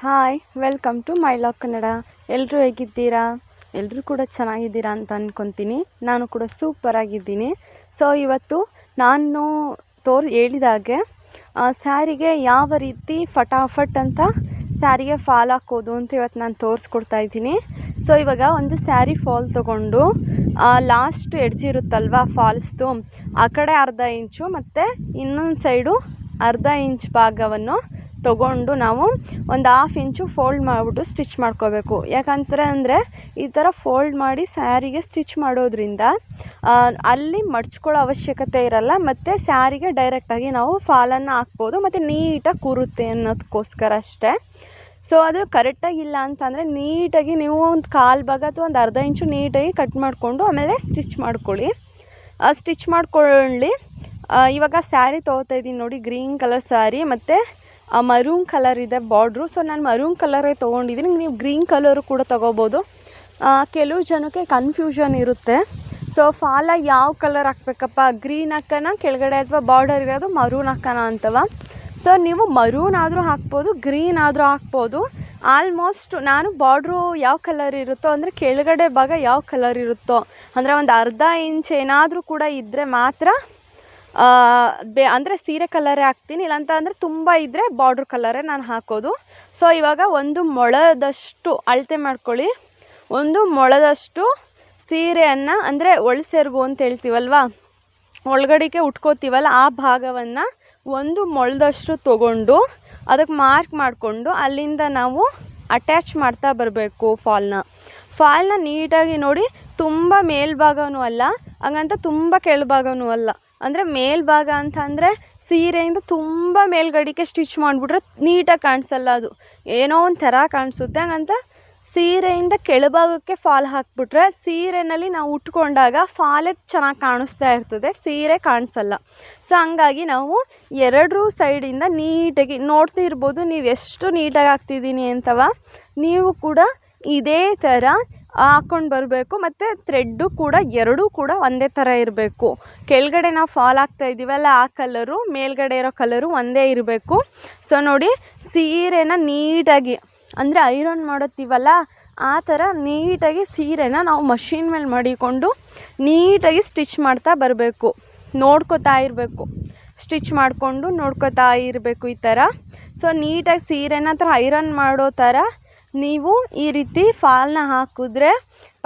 Hi welcome to my lock Kannada ಎಲ್ಲರೂ ಹೇಗಿದ್ದೀರಾ? ಎಲ್ಲರೂ ಕೂಡ ಚೆನ್ನಾಗಿದ್ದೀರಾ ಅಂತ ಅಂದ್ಕೊತೀನಿ ನಾನು ಕೂಡ ಸೂಪರ್ ಆಗಿದ್ದೀನಿ. ಸೊ ಇವತ್ತು ನಾನು ತೋರ್, ಹೇಳಿದಾಗೆ ಸ್ಯಾರಿಗೆ ಯಾವ ರೀತಿ ಫಟಾಫಟ್ ಅಂತ ಸ್ಯಾರಿಗೆ ಫಾಲ್ ಹಾಕೋದು ಅಂತ ಇವತ್ತು ನಾನು ತೋರಿಸ್ಕೊಡ್ತಾ ಇದ್ದೀನಿ. ಸೊ ಇವಾಗ ಒಂದು ಸ್ಯಾರಿ ಫಾಲ್ ತೊಗೊಂಡು ಲಾಸ್ಟ್ ಎಡ್ಜ್ ಇರುತ್ತಲ್ವ ಫಾಲ್ಸ್ದು? ಆ ಕಡೆ ಅರ್ಧ ಇಂಚು ಮತ್ತು ಇನ್ನೊಂದು ಸೈಡು ಅರ್ಧ ಇಂಚ್ ಭಾಗವನ್ನು ತಗೊಂಡು ನಾವು ಒಂದು ಹಾಫ್ ಇಂಚು ಫೋಲ್ಡ್ ಮಾಡಿಬಿಟ್ಟು ಸ್ಟಿಚ್ ಮಾಡ್ಕೋಬೇಕು. ಯಾಕಂತಾರೆ ಅಂದರೆ ಈ ಥರ ಫೋಲ್ಡ್ ಮಾಡಿ ಸ್ಯಾರಿಗೆ ಸ್ಟಿಚ್ ಮಾಡೋದ್ರಿಂದ ಅಲ್ಲಿ ಮಡ್ಚ್ಕೊಳ್ಳೋ ಅವಶ್ಯಕತೆ ಇರಲ್ಲ, ಮತ್ತು ಸ್ಯಾರಿಗೆ ಡೈರೆಕ್ಟಾಗಿ ನಾವು ಫಾಲನ್ನು ಹಾಕ್ಬೋದು, ಮತ್ತು ನೀಟಾಗಿ ಕೂರುತ್ತೆ ಅನ್ನೋದಕ್ಕೋಸ್ಕರ ಅಷ್ಟೇ. ಸೊ ಅದು ಕರೆಕ್ಟಾಗಿ ಇಲ್ಲ ಅಂತಂದರೆ ನೀಟಾಗಿ ನೀವು ಒಂದು ಕಾಲು ಭಾಗ ಅಥವಾ ಒಂದು ಅರ್ಧ ಇಂಚು ನೀಟಾಗಿ ಕಟ್ ಮಾಡಿಕೊಂಡು ಆಮೇಲೆ ಸ್ಟಿಚ್ ಮಾಡ್ಕೊಳ್ಳಿ. ಸ್ಟಿಚ್ ಮಾಡ್ಕೊಳ್ಳಿ. ಇವಾಗ ಸ್ಯಾರಿ ತೊಗೋತಾ ಇದ್ದೀನಿ ನೋಡಿ ಗ್ರೀನ್ ಕಲರ್ ಸ್ಯಾರಿ, ಮತ್ತು ಮರೂನ್ ಕಲರ್ ಇದೆ ಬಾರ್ಡ್ರು ಸೊ ನಾನು ಮರೂನ್ ಕಲರೇ ತೊಗೊಂಡಿದ್ದೀನಿ. ನೀವು ಗ್ರೀನ್ ಕಲರು ಕೂಡ ತೊಗೋಬೋದು. ಕೆಲವು ಜನಕ್ಕೆ ಕನ್ಫ್ಯೂಷನ್ ಇರುತ್ತೆ. ಸೊ ಫಾಲ ಯಾವ ಕಲರ್ ಹಾಕ್ಬೇಕಪ್ಪ? ಗ್ರೀನ್ ಹಾಕೋಣ ಕೆಳಗಡೆ ಅಥವಾ ಬಾರ್ಡರ್ ಇರೋದು ಮರೂನ್ ಹಾಕೋಣ ಅಂತವ? ಸೊ ನೀವು ಮರೂನ್ ಆದರೂ ಹಾಕ್ಬೋದು ಗ್ರೀನ್ ಆದರೂ ಹಾಕ್ಬೋದು. ಆಲ್ಮೋಸ್ಟ್ ನಾನು ಬಾರ್ಡ್ರು ಯಾವ ಕಲರ್ ಇರುತ್ತೋ, ಅಂದರೆ ಕೆಳಗಡೆ ಭಾಗ ಯಾವ ಕಲರ್ ಇರುತ್ತೋ, ಅಂದರೆ ಒಂದು ಅರ್ಧ ಇಂಚ್ ಏನಾದರೂ ಕೂಡ ಇದ್ದರೆ ಮಾತ್ರ ಬೇ, ಅಂದರೆ ಸೀರೆ ಕಲರೇ ಹಾಕ್ತೀನಿ, ಇಲ್ಲಾಂತ ಅಂದರೆ ತುಂಬ ಇದ್ದರೆ ಬಾರ್ಡ್ರ್ ಕಲರೇ ನಾನು ಹಾಕೋದು. ಸೊ ಇವಾಗ ಒಂದು ಮೊಳದಷ್ಟು ಅಳತೆ ಮಾಡ್ಕೊಳ್ಳಿ. ಒಂದು ಮೊಳದಷ್ಟು ಸೀರೆಯನ್ನು, ಅಂದರೆ ಒಳಸೆರ್ಗು ಅಂತ ಹೇಳ್ತೀವಲ್ವಾ? ಒಳಗಡೆಗೆ ಉಟ್ಕೋತೀವಲ್ಲ, ಆ ಭಾಗವನ್ನು ಒಂದು ಮೊಳದಷ್ಟು ತೊಗೊಂಡು ಅದಕ್ಕೆ ಮಾರ್ಕ್ ಮಾಡಿಕೊಂಡು, ಅಲ್ಲಿಂದ ನಾವು ಅಟ್ಯಾಚ್ ಮಾಡ್ತಾ ಬರಬೇಕು ಫಾಲ್ನ ಫಾಲ್ನ ನೀಟಾಗಿ ನೋಡಿ, ತುಂಬ ಮೇಲ್ಭಾಗವೂ ಅಲ್ಲ, ಹಂಗಂತ ತುಂಬ ಕೆಳಭಾಗವೂ ಅಲ್ಲ. ಅಂದರೆ ಮೇಲ್ಭಾಗ ಅಂತ ಅಂದರೆ ಸೀರೆಯಿಂದ ತುಂಬ ಮೇಲ್ಗಡೆಗೆ ಸ್ಟಿಚ್ ಮಾಡಿಬಿಟ್ರೆ ನೀಟಾಗಿ ಕಾಣಿಸಲ್ಲ ಅದು. ಏನೋ ಒಂಥರ ಕಾಣಿಸುತ್ತೆ. ಹಂಗಂತ ಸೀರೆಯಿಂದ ಕೆಳಭಾಗಕ್ಕೆ ಫಾಲ್ ಹಾಕ್ಬಿಟ್ರೆ ಸೀರೆನಲ್ಲಿ ನಾವು ಉಟ್ಕೊಂಡಾಗ ಫಾಲೇ ಚೆನ್ನಾಗಿ ಕಾಣಿಸ್ತಾ ಇರ್ತದೆ. ಸೀರೆ ಕಾಣಿಸಲ್ಲ. ಸೊ ಹಂಗಾಗಿ ನಾವು ಎರಡೂ ಸೈಡಿಂದ ನೀಟಾಗಿ ನೋಡ್ತಿರ್ಬೋದು. ನೀವು ಎಷ್ಟು ನೀಟಾಗಿ ಹಾಕ್ತಿದ್ದೀನಿ ಅಂತವ, ನೀವು ಕೂಡ ಇದೇ ಥರ ಹಾಕ್ಕೊಂಡು ಬರಬೇಕು, ಮತ್ತು ಥ್ರೆಡ್ಡು ಕೂಡ ಎರಡೂ ಕೂಡ ಒಂದೇ ಥರ ಇರಬೇಕು. ಕೆಳಗಡೆ ನಾವು ಫಾಲ್ ಆಗ್ತಾ ಇದ್ದೀವಲ್ಲ ಆ ಕಲರು ಮೇಲ್ಗಡೆ ಇರೋ ಕಲರು ಒಂದೇ ಇರಬೇಕು. ಸೊ ನೋಡಿ ಸೀರೆನ ನೀಟಾಗಿ, ಅಂದರೆ ಐರನ್ ಮಾಡುತ್ತೀವಲ್ಲ, ಆ ಥರ ನೀಟಾಗಿ ಸೀರೆನ ನಾವು ಮಷಿನ್ ಮೇಲೆ ಮಡಿಕೊಂಡು ನೀಟಾಗಿ ಸ್ಟಿಚ್ ಮಾಡ್ತಾ ಬರಬೇಕು. ನೋಡ್ಕೋತಾ ಇರಬೇಕು. ಸ್ಟಿಚ್ ಮಾಡಿಕೊಂಡು ನೋಡ್ಕೋತಾ ಇರಬೇಕು ಈ ಥರ ಸೊ ನೀಟಾಗಿ ಸೀರೆನ ಥರ ಐರನ್ ಮಾಡೋ ಥರ ನೀವು ಈ ರೀತಿ ಫಾಲ್ನ ಹಾಕಿದ್ರೆ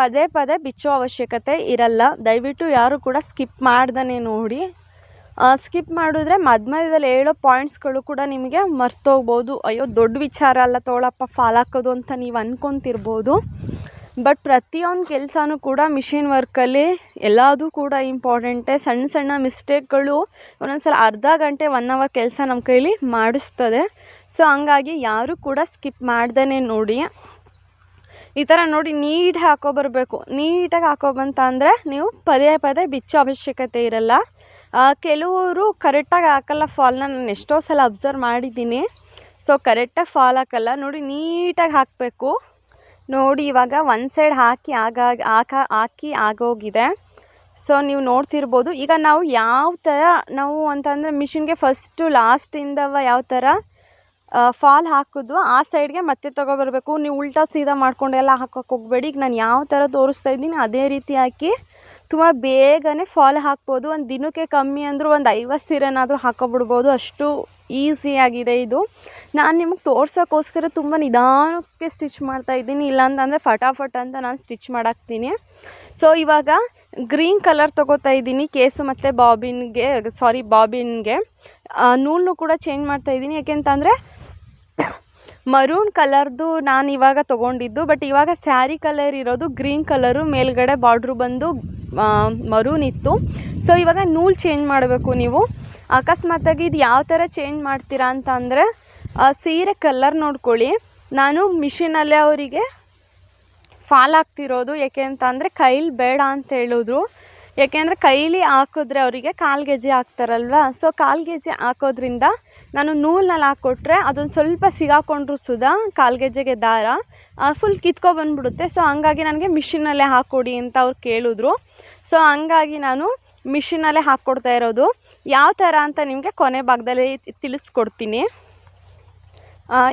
ಪದೇ ಪದೇ ಬಿಚ್ಚೋ ಅವಶ್ಯಕತೆ ಇರಲ್ಲ. ದಯವಿಟ್ಟು ಯಾರು ಕೂಡ ಸ್ಕಿಪ್ ಮಾಡ್ದೇ ನೋಡಿ. ಸ್ಕಿಪ್ ಮಾಡಿದ್ರೆ ಮಧ್ಯ ಮಧ್ಯದಲ್ಲಿ ಹೇಳೋ ಪಾಯಿಂಟ್ಸ್ಗಳು ಕೂಡ ನಿಮಗೆ ಮರ್ತೋಗ್ಬೋದು. ಅಯ್ಯೋ, ದೊಡ್ಡ ವಿಚಾರ ಅಲ್ಲ ತೋಳಪ್ಪ, ಫಾಲ್ ಹಾಕೋದು ಅಂತ ನೀವು ಅನ್ಕೊತಿರ್ಬೋದು. ಬಟ್ ಪ್ರತಿಯೊಂದು ಕೆಲಸನೂ ಕೂಡ ಮಿಷಿನ್ ವರ್ಕಲ್ಲಿ ಎಲ್ಲದೂ ಕೂಡ ಇಂಪಾರ್ಟೆಂಟೇ ಸಣ್ಣ ಸಣ್ಣ ಮಿಸ್ಟೇಕ್ಗಳು ಒಂದೊಂದು ಸಲ ಅರ್ಧ ಗಂಟೆ ಒನ್ ಅವರ್ ಕೆಲಸ ನಮ್ಮ ಕೈಲಿ ಮಾಡಿಸ್ತದೆ. ಸೊ ಹಂಗಾಗಿ ಯಾರೂ ಕೂಡ ಸ್ಕಿಪ್ ಮಾಡ್ದೇ ನೋಡಿ. ಈ ಥರ ನೋಡಿ ನೀಟ್ ಹಾಕೊಬರ್ಬೇಕು ನೀಟಾಗಿ ಹಾಕೋಬಂತ ಅಂದರೆ ನೀವು ಪದೇ ಪದೇ ಬಿಚ್ಚೋ ಅವಶ್ಯಕತೆ ಇರಲ್ಲ. ಕೆಲವರು ಕರೆಕ್ಟಾಗಿ ಹಾಕಲ್ಲ ಫಾಲ್ನ ನಾನು ಎಷ್ಟೋ ಸಲ ಅಬ್ಸರ್ವ್ ಮಾಡಿದ್ದೀನಿ. ಸೊ ಕರೆಕ್ಟಾಗಿ ಫಾಲ್ ಹಾಕಲ್ಲ. ನೋಡಿ ನೀಟಾಗಿ ಹಾಕಬೇಕು. ನೋಡಿ, ಇವಾಗ ಒಂದು ಸೈಡ್ ಹಾಕಿ ಆಗಾಗ ಹಾಕ ಹಾಕಿ ಆಗೋಗಿದೆ. ಸೊ ನೀವು ನೋಡ್ತಿರ್ಬೋದು. ಈಗ ನಾವು ಯಾವ ಥರ ನಾವು ಅಂತಂದರೆ ಮಿಷಿನ್ಗೆ ಫಸ್ಟು ಲಾಸ್ಟಿಂದವ ಯಾವ ಥರ ಫಾಲ್ ಹಾಕಿದ್ವು ಆ ಸೈಡ್ಗೆ ಮತ್ತೆ ತೊಗೊಬರ್ಬೇಕು. ನೀವು ಉಲ್ಟಾ ಸೀದಾ ಮಾಡ್ಕೊಂಡೆಲ್ಲ ಹಾಕೋಕೆ ಹೋಗಬೇಡಿ. ಈಗ ನಾನು ಯಾವ ಥರ ತೋರಿಸ್ತಾ ಇದ್ದೀನಿ, ಅದೇ ರೀತಿ ಹಾಕಿ ತುಂಬ ಬೇಗನೆ ಫಾಲ್ ಹಾಕ್ಬೋದು. ಒಂದು ದಿನಕ್ಕೆ ಕಮ್ಮಿ ಅಂದರೂ ಒಂದು ಐವತ್ತು ಸೀರೆನಾದರೂ ಹಾಕೋಬಿಡ್ಬೋದು. ಅಷ್ಟು ಈಸಿಯಾಗಿದೆ ಇದು. ನಾನು ನಿಮಗೆ ತೋರ್ಸೋಕ್ಕೋಸ್ಕರ ತುಂಬ ನಿಧಾನಕ್ಕೆ ಸ್ಟಿಚ್ ಮಾಡ್ತಾ ಇದ್ದೀನಿ. ಇಲ್ಲಾಂತಂದರೆ ಫಟಾಫಟ್ ಅಂತ ನಾನು ಸ್ಟಿಚ್ ಮಾಡಾಕ್ತೀನಿ. ಸೊ ಇವಾಗ ಗ್ರೀನ್ ಕಲರ್ ತೊಗೋತಾ ಇದ್ದೀನಿ ಕೇಸು ಮತ್ತು ಬಾಬಿನ್ಗೆ, ಸಾರಿ ಬಾಬಿನ್ಗೆ. ನೂಲನ್ನು ಕೂಡ ಚೇಂಜ್ ಮಾಡ್ತಾ ಇದ್ದೀನಿ. ಯಾಕೆಂತಂದರೆ ಮರೂನ್ ಕಲರ್ದು ನಾನು ಇವಾಗ ತೊಗೊಂಡಿದ್ದು. ಬಟ್ ಇವಾಗ ಸ್ಯಾರಿ ಕಲರ್ ಇರೋದು ಗ್ರೀನ್ ಕಲರು. ಮೇಲ್ಗಡೆ ಬಾರ್ಡ್ರು ಬಂದು ಮರೂನ್ ಇತ್ತು. ಸೊ ಇವಾಗ ನೂಲು ಚೇಂಜ್ ಮಾಡಬೇಕು ನೀವು. ಅಕಸ್ಮಾತಾಗಿ ಇದು ಯಾವ ಥರ ಚೇಂಜ್ ಮಾಡ್ತೀರಾ ಅಂತ ಅಂದರೆ ಸೀರೆ ಕಲ್ಲರ್ ನೋಡ್ಕೊಳ್ಳಿ. ನಾನು ಮಿಷಿನಲ್ಲೇ ಅವರಿಗೆ ಫಾಲ್ ಆಗ್ತಿರೋದು ಯಾಕೆ ಅಂತ ಅಂದರೆ ಕೈಲಿ ಬೇಡ ಅಂತ ಹೇಳಿದ್ರು. ಯಾಕೆಂದರೆ ಕೈಲಿ ಹಾಕಿದ್ರೆ ಅವರಿಗೆ ಕಾಲು ಗೆಜ್ಜೆ ಹಾಕ್ತಾರಲ್ವ? ಸೊ ಕಾಲು ಹಾಕೋದ್ರಿಂದ ನಾನು ನೂಲ್ನಲ್ಲಿ ಹಾಕ್ಕೊಟ್ರೆ ಅದೊಂದು ಸ್ವಲ್ಪ ಸಿಗಾಕೊಂಡ್ರು ಸುಧಾ ಕಾಲು ಗೆಜ್ಜೆಗೆ ದಾರ. ಫುಲ್ ಕಿತ್ಕೊಬಂದ್ಬಿಡುತ್ತೆ ಸೊ ಹಂಗಾಗಿ ನನಗೆ ಮಿಷಿನಲ್ಲೇ ಹಾಕ್ಕೊಡಿ ಅಂತ ಅವ್ರು ಕೇಳಿದ್ರು. ಸೊ ಹಂಗಾಗಿ ನಾನು ಮಿಷಿನಲ್ಲೇ ಹಾಕ್ಕೊಡ್ತಾ ಇರೋದು. ಯಾವ ಥರ ಅಂತ ನಿಮಗೆ ಕೊನೆ ಭಾಗದಲ್ಲಿ ತಿಳಿಸ್ಕೊಡ್ತೀನಿ.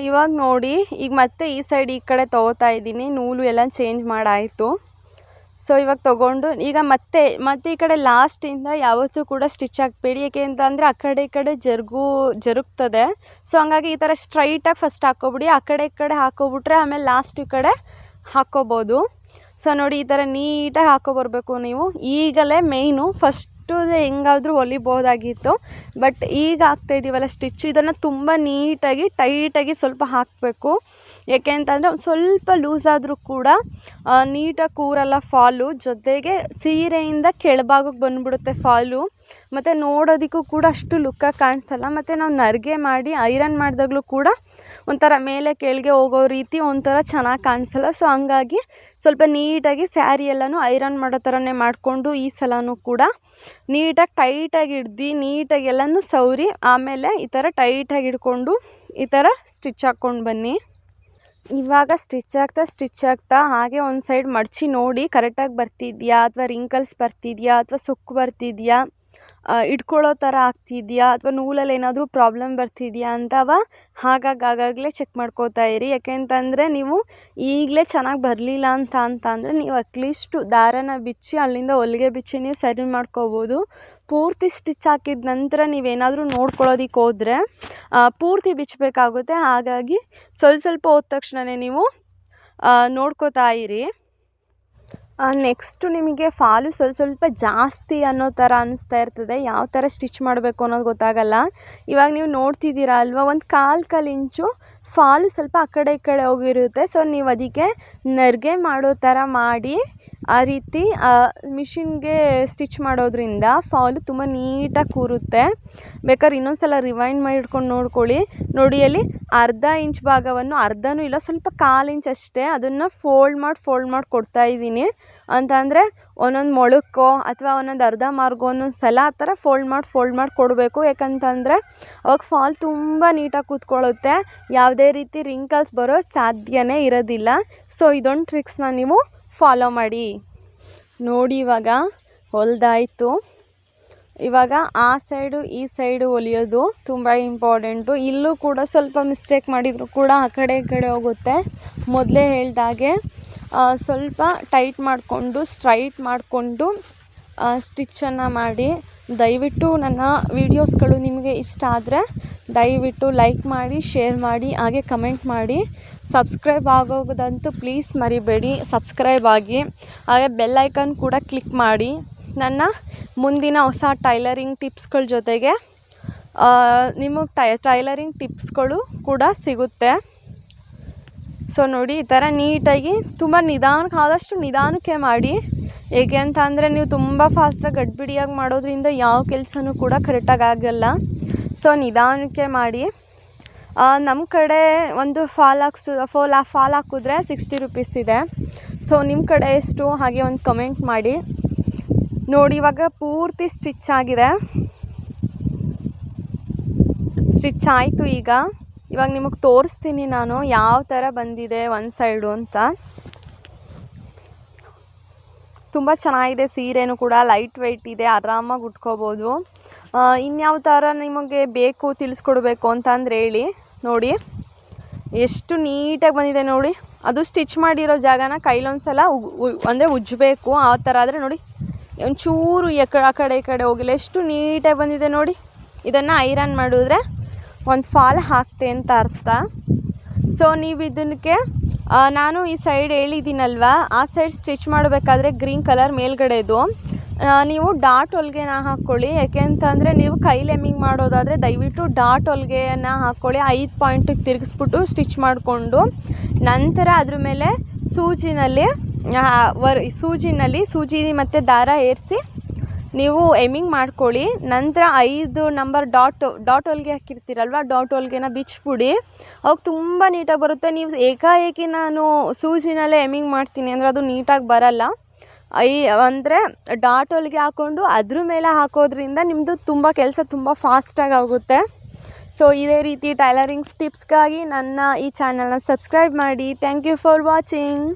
ಇವಾಗ ನೋಡಿ, ಈಗ ಮತ್ತೆ ಈ ಸೈಡ್ ಈ ಕಡೆ ತೊಗೋತಾ ಇದ್ದೀನಿ. ನೂಲು ಎಲ್ಲ ಚೇಂಜ್ ಮಾಡಾಯಿತು. ಸೊ ಇವಾಗ ತೊಗೊಂಡು, ಈಗ ಮತ್ತೆ ಮತ್ತೆ ಈ ಕಡೆ ಲಾಸ್ಟಿಂದ ಯಾವತ್ತೂ ಕೂಡ ಸ್ಟಿಚ್ ಹಾಕಬೇಡಿ. ಏಕೆ ಅಂತಂದರೆ ಆ ಕಡೆ ಈ ಕಡೆ ಜರುಗು, ಜರುಗ್ತದೆ. ಸೊ ಹಂಗಾಗಿ ಈ ಥರ ಸ್ಟ್ರೈಟಾಗಿ ಫಸ್ಟ್ ಹಾಕ್ಕೊಬಿಡಿ. ಆ ಕಡೆ ಈ ಕಡೆ ಹಾಕೋಬಿಟ್ರೆ ಆಮೇಲೆ ಲಾಸ್ಟ್ ಈ ಕಡೆ ಹಾಕ್ಕೋಬೋದು. ಸೊ ನೋಡಿ ಈ ಥರ ನೀಟಾಗಿ ಬರಬೇಕು ನೀವು. ಈಗಲೇ ಮೇಯ್ನು ಫಸ್ಟು ಹೆಂಗಾದರೂ ಹೊಲಿಬೋದಾಗಿತ್ತು ಬಟ್ ಈಗ ಹಾಕ್ತಾಯಿದ್ದೀವಲ್ಲ ಸ್ಟಿಚ್ಚು ಇದನ್ನು ತುಂಬ ನೀಟಾಗಿ ಟೈಟಾಗಿ ಸ್ವಲ್ಪ ಹಾಕಬೇಕು. ಏಕೆ ಅಂತಂದರೆ ಒಂದು ಸ್ವಲ್ಪ ಲೂಸ್ ಆದರೂ ಕೂಡ ನೀಟಾಗಿ ಕೂರಲ್ಲ ಫಾಲು ಜೊತೆಗೆ ಸೀರೆಯಿಂದ ಕೆಳಭಾಗಕ್ಕೆ ಬಂದುಬಿಡುತ್ತೆ ಫಾಲು ಮತ್ತು ನೋಡೋದಕ್ಕೂ ಕೂಡ ಅಷ್ಟು ಲುಕ್ಕಾಗಿ ಕಾಣಿಸಲ್ಲ. ಮತ್ತು ನಾವು ನರಿಗೆ ಮಾಡಿ ಐರನ್ ಮಾಡಿದಾಗಲೂ ಕೂಡ ಒಂಥರ ಮೇಲೆ ಕೆಳಗೆ ಹೋಗೋ ರೀತಿ ಒಂಥರ ಚೆನ್ನಾಗಿ ಕಾಣಿಸಲ್ಲ. ಸೊ ಹಂಗಾಗಿ ಸ್ವಲ್ಪ ನೀಟಾಗಿ ಸ್ಯಾರಿ ಎಲ್ಲನೂ ಐರನ್ ಮಾಡೋ ಥರನೇ ಮಾಡಿಕೊಂಡು ಈ ಸಲವೂ ಕೂಡ ನೀಟಾಗಿ ಟೈಟಾಗಿ ಹಿಡ್ದು ನೀಟಾಗಿ ಎಲ್ಲನೂ ಸವರಿ, ಆಮೇಲೆ ಈ ಥರ ಟೈಟಾಗಿ ಹಿಡ್ಕೊಂಡು ಈ ಥರ ಸ್ಟಿಚ್ ಹಾಕ್ಕೊಂಡು ಬನ್ನಿ. ಇವಾಗ ಸ್ಟಿಚ್ ಆಗ್ತಾ ಸ್ಟಿಚ್ ಆಗ್ತಾ ಹಾಗೆ ಒಂದು ಸೈಡ್ ಮಡಚಿ ನೋಡಿ ಕರೆಕ್ಟಾಗಿ ಬರ್ತಿದೆಯಾ ಅಥವಾ ರಿಂಕಲ್ಸ್ ಬರ್ತಿದೆಯಾ ಅಥವಾ ಸುಕ್ಕು ಬರ್ತಿದೆಯಾ? ಇಟ್ಕೊಳ್ಳೋ ಥರ ಆಗ್ತಿದೆಯಾ ಅಥವಾ ನೂಲಲ್ಲಿ ಏನಾದರೂ ಪ್ರಾಬ್ಲಮ್ ಬರ್ತಿದೆಯಾ ಅಂತವ ಹಾಗಾಗಿ ಆಗಾಗಲೇ ಚೆಕ್ ಮಾಡ್ಕೋತಾ ಇರಿ. ಯಾಕೆಂತಂದರೆ ನೀವು ಈಗಲೇ ಚೆನ್ನಾಗಿ ಬರಲಿಲ್ಲ ಅಂತ ಅಂತ ಅಂದರೆ ನೀವು ಅಟ್ಲೀಸ್ಟು ದಾರನ ಬಿಚ್ಚಿ ಅಲ್ಲಿಂದ ಹೊಲಿಗೆ ಬಿಚ್ಚಿ ನೀವು ಸರಿ ಮಾಡ್ಕೋಬೋದು. ಪೂರ್ತಿ ಸ್ಟಿಚ್ ಹಾಕಿದ ನಂತರ ನೀವೇನಾದರೂ ನೋಡ್ಕೊಳ್ಳೋದಕ್ಕೆ ಹೋದರೆ ಪೂರ್ತಿ ಬಿಚ್ಚಬೇಕಾಗುತ್ತೆ. ಹಾಗಾಗಿ ಸ್ವಲ್ಪ ಸ್ವಲ್ಪ ಹೋದ ತಕ್ಷಣವೇ ನೀವು ನೋಡ್ಕೋತಾ ಇರಿ. ನೆಕ್ಸ್ಟು ನಿಮಗೆ ಫಾಲು ಸ್ವಲ್ಪ ಸ್ವಲ್ಪ ಜಾಸ್ತಿ ಅನ್ನೋ ಥರ ಅನ್ನಿಸ್ತಾ ಇರ್ತದೆ. ಯಾವ ಥರ ಸ್ಟಿಚ್ ಮಾಡಬೇಕು ಅನ್ನೋದು ಗೊತ್ತಾಗಲ್ಲ. ಇವಾಗ ನೀವು ನೋಡ್ತಿದ್ದೀರಾ ಅಲ್ವಾ, ಒಂದು ಕಾಲು ಕಾಲು ಇಂಚು ಫಾಲು ಸ್ವಲ್ಪ ಆ ಕಡೆ ಈ ಕಡೆ ಹೋಗಿರುತ್ತೆ. ಸೊ ನೀವು ಅದಕ್ಕೆ ನರ್ಗೆ ಮಾಡೋ ಥರ ಮಾಡಿ ಆ ರೀತಿ ಮಿಷಿನ್ಗೆ ಸ್ಟಿಚ್ ಮಾಡೋದ್ರಿಂದ ಫಾಲು ತುಂಬ ನೀಟಾಗಿ ಕೂರುತ್ತೆ. ಬೇಕಾದ್ರೆ ಇನ್ನೊಂದು ಸಲ ರಿವೈಂಡ್ ಮಾಡಿ ಹಿಡ್ಕೊಂಡು ನೋಡ್ಕೊಳ್ಳಿ. ನೋಡಿ, ಅಲ್ಲಿ ಅರ್ಧ ಇಂಚ್ ಭಾಗವನ್ನು, ಅರ್ಧನೂ ಇಲ್ಲ, ಸ್ವಲ್ಪ ಕಾಲು ಇಂಚ್ ಅಷ್ಟೇ ಅದನ್ನು ಫೋಲ್ಡ್ ಮಾಡಿ ಫೋಲ್ಡ್ ಮಾಡಿ ಕೊಡ್ತಾ ಇದ್ದೀನಿ. ಅಂತಂದರೆ ಒಂದೊಂದು ಮೊಳಕ್ಕೋ ಅಥವಾ ಒಂದೊಂದು ಅರ್ಧ ಮಾರ್ಗೋ ಒಂದೊಂದು ಸಲ ಆ ಥರ ಫೋಲ್ಡ್ ಮಾಡಿ ಫೋಲ್ಡ್ ಮಾಡಿ ಕೊಡಬೇಕು. ಯಾಕಂತಂದರೆ ಅವಾಗ ಫಾಲ್ ತುಂಬ ನೀಟಾಗಿ ಕೂತ್ಕೊಳ್ಳುತ್ತೆ. ಯಾವುದೇ ರೀತಿ ರಿಂಕಲ್ಸ್ ಬರೋ ಸಾಧ್ಯನೇ ಇರೋದಿಲ್ಲ. ಸೊ ಇದೊಂದು ಟ್ರಿಕ್ಸ್ನ ನೀವು ಫಾಲೋ ಮಾಡಿ. ನೋಡಿ ಇವಾಗ ಹೊಲ್ದಾಯಿತು. ಇವಾಗ ಆ ಸೈಡು ಈ ಸೈಡು ಹೊಲಿಯೋದು ತುಂಬ ಇಂಪಾರ್ಟೆಂಟು ಇಲ್ಲೂ ಕೂಡ ಸ್ವಲ್ಪ ಮಿಸ್ಟೇಕ್ ಮಾಡಿದರೂ ಕೂಡ ಆ ಕಡೆ ಈ ಕಡೆ ಹೋಗುತ್ತೆ. ಮೊದಲೇ ಹೇಳ್ದಾಗೆ ಸ್ವಲ್ಪ ಟೈಟ್ ಮಾಡಿಕೊಂಡು ಸ್ಟ್ರೈಟ್ ಮಾಡಿಕೊಂಡು ಸ್ಟಿಚ್ಚನ್ನು ಮಾಡಿ. ದಯವಿಟ್ಟು ನನ್ನ ವೀಡಿಯೋಸ್ಗಳು ನಿಮಗೆ ಇಷ್ಟ ಆದರೆ ದಯವಿಟ್ಟು ಲೈಕ್ ಮಾಡಿ, ಶೇರ್ ಮಾಡಿ, ಹಾಗೆ ಕಮೆಂಟ್ ಮಾಡಿ. ಸಬ್ಸ್ಕ್ರೈಬ್ ಆಗೋದಂತೂ ಪ್ಲೀಸ್ ಮರಿಬೇಡಿ. ಸಬ್ಸ್ಕ್ರೈಬ್ ಆಗಿ, ಹಾಗೆ ಬೆಲ್ ಐಕನ್ ಕೂಡ ಕ್ಲಿಕ್ ಮಾಡಿ. ನನ್ನ ಮುಂದಿನ ಹೊಸ ಟೈಲರಿಂಗ್ ಟಿಪ್ಸ್ಗಳ ಜೊತೆಗೆ ನಿಮಗೆ ಟೈ, ಟೈಲರಿಂಗ್ ಟಿಪ್ಸ್ಗಳು ಕೂಡ ಸಿಗುತ್ತೆ. ಸೊ ನೋಡಿ, ಈ ಥರ ನೀಟಾಗಿ ತುಂಬ ನಿಧಾನಕ್ಕೆ ಆದಷ್ಟು ನಿಧಾನಕ್ಕೆ ಮಾಡಿ. ಹೇಗೆ ಅಂತ ಅಂದರೆ ನೀವು ತುಂಬ ಫಾಸ್ಟಾಗಿ ಗಡ್ಬಿಡಿಯಾಗಿ ಮಾಡೋದ್ರಿಂದ ಯಾವ ಕೆಲಸನೂ ಕೂಡ ಕರೆಕ್ಟಾಗಿ ಆಗೋಲ್ಲ. ಸೊ ನಿಧಾನಕ್ಕೆ ಮಾಡಿ. ನಮ್ಮ ಕಡೆ ಒಂದು ಫಾಲ್ ಹಾಕ್ಸು, ಫೋಲ್ ಫಾಲ್ ಹಾಕಿದ್ರೆ ಸಿಕ್ಸ್ಟಿ ರುಪೀಸ್ ಇದೆ. ಸೊ ನಿಮ್ಮ ಕಡೆ ಎಷ್ಟು? ಹಾಗೆ ಒಂದು ಕಮೆಂಟ್ ಮಾಡಿ. ನೋಡಿ, ಇವಾಗ ಪೂರ್ತಿ ಸ್ಟಿಚ್ ಆಗಿದೆ. ಸ್ಟಿಚ್ ಆಯಿತು ಈಗ. ಇವಾಗ ನಿಮಗೆ ತೋರಿಸ್ತೀನಿ ನಾನು ಯಾವ ಥರ ಬಂದಿದೆ ಒಂದು ಸೈಡು ಅಂತ. ತುಂಬ ಚೆನ್ನಾಗಿದೆ ಸೀರೆನೂ ಕೂಡ, ಲೈಟ್ ವೆಯ್ಟ್ ಇದೆ, ಆರಾಮಾಗಿ ಉಟ್ಕೋಬೋದು. ಇನ್ಯಾವ ಥರ ನಿಮಗೆ ಬೇಕು, ತಿಳಿಸ್ಕೊಡ್ಬೇಕು ಅಂತ ಅಂದರೆ ಹೇಳಿ, ನೋಡಿ. ಎಷ್ಟು ನೀಟಾಗಿ ಬಂದಿದೆ ನೋಡಿ. ಅದು ಸ್ಟಿಚ್ ಮಾಡಿರೋ ಜಾಗನ ಕೈಲೊಂದು ಸಲ ಅಂದರೆ ಉಜ್ಜಬೇಕು, ಆ ಥರ ಆದರೆ ನೋಡಿ. ಒಂಚೂರು ಎಕ ಆ ಕಡೆ ಈ ಕಡೆ ಹೋಗಿಲ್ಲ. ಎಷ್ಟು ನೀಟಾಗಿ ಬಂದಿದೆ ನೋಡಿ. ಇದನ್ನು ಐರನ್ ಮಾಡಿದ್ರೆ ಒಂದು ಫಾಲ್ ಹಾಕ್ತೆ ಅಂತ ಅರ್ಥ. ಸೊ ನೀವು ಇದಕ್ಕೆ ನಾನು ಈ ಸೈಡ್ ಹೇಳಿದ್ದೀನಲ್ವ? ಆ ಸೈಡ್ ಸ್ಟಿಚ್ ಮಾಡಬೇಕಾದ್ರೆ ಗ್ರೀನ್ ಕಲರ್ ಮೇಲ್ಗಡೆದು. ನೀವು ಡಾಟ್ ಹೊಲ್ಗೆನ ಹಾಕ್ಕೊಳ್ಳಿ. ಯಾಕೆ ಅಂತಂದರೆ ನೀವು ಕೈಲಿ ಎಮ್ಮಿಂಗ್ ಮಾಡೋದಾದರೆ ದಯವಿಟ್ಟು ಡಾಟ್ ಹೊಲ್ಗೆಯನ್ನು ಹಾಕ್ಕೊಳ್ಳಿ. ಐದು ಪಾಯಿಂಟಿಗೆ ತಿರುಗಿಸ್ಬಿಟ್ಟು ಸ್ಟಿಚ್ ಮಾಡಿಕೊಂಡು, ನಂತರ ಅದ್ರ ಮೇಲೆ ಸೂಜಿನಲ್ಲಿ ವರ್, ಸೂಜಿನಲ್ಲಿ ಸೂಜಿ ಮತ್ತು ದಾರ ಏರಿಸಿ ನೀವು ಎಮ್ಮಿಂಗ್ ಮಾಡ್ಕೊಳ್ಳಿ. ನಂತರ ಐದು ನಂಬರ್ ಡಾಟ್ ಡಾಟ್ ಹೊಲ್ಗೆ ಹಾಕಿರ್ತೀರಲ್ವ, ಡಾಟ್ ಹೊಲ್ಗೆನ ಬಿಚ್ಚಿಬಿಡಿ ಅವಾಗ ತುಂಬ ನೀಟಾಗಿ ಬರುತ್ತೆ. ನೀವು ಏಕಾಏಕಿ ನಾನು ಸೂಜಿನಲ್ಲೇ ಎಮ್ಮಿಂಗ್ ಮಾಡ್ತೀನಿ ಅಂದರೆ ಅದು ನೀಟಾಗಿ ಬರಲ್ಲ. ಐ, ಅಂದರೆ ಡಾಟ್ ಹೊಲಿಗೆ ಹಾಕ್ಕೊಂಡು ಅದ್ರ ಮೇಲೆ ಹಾಕೋದ್ರಿಂದ ನಿಮ್ಮದು ತುಂಬ ಕೆಲಸ ತುಂಬ ಫಾಸ್ಟಾಗಿ ಆಗುತ್ತೆ. ಸೊ ಇದೇ ರೀತಿ ಟೈಲರಿಂಗ್ಸ್ ಟಿಪ್ಸ್ಗಾಗಿ ನನ್ನ ಈ ಚಾನಲ್ನ ಸಬ್ಸ್ಕ್ರೈಬ್ ಮಾಡಿ. Thank you for watching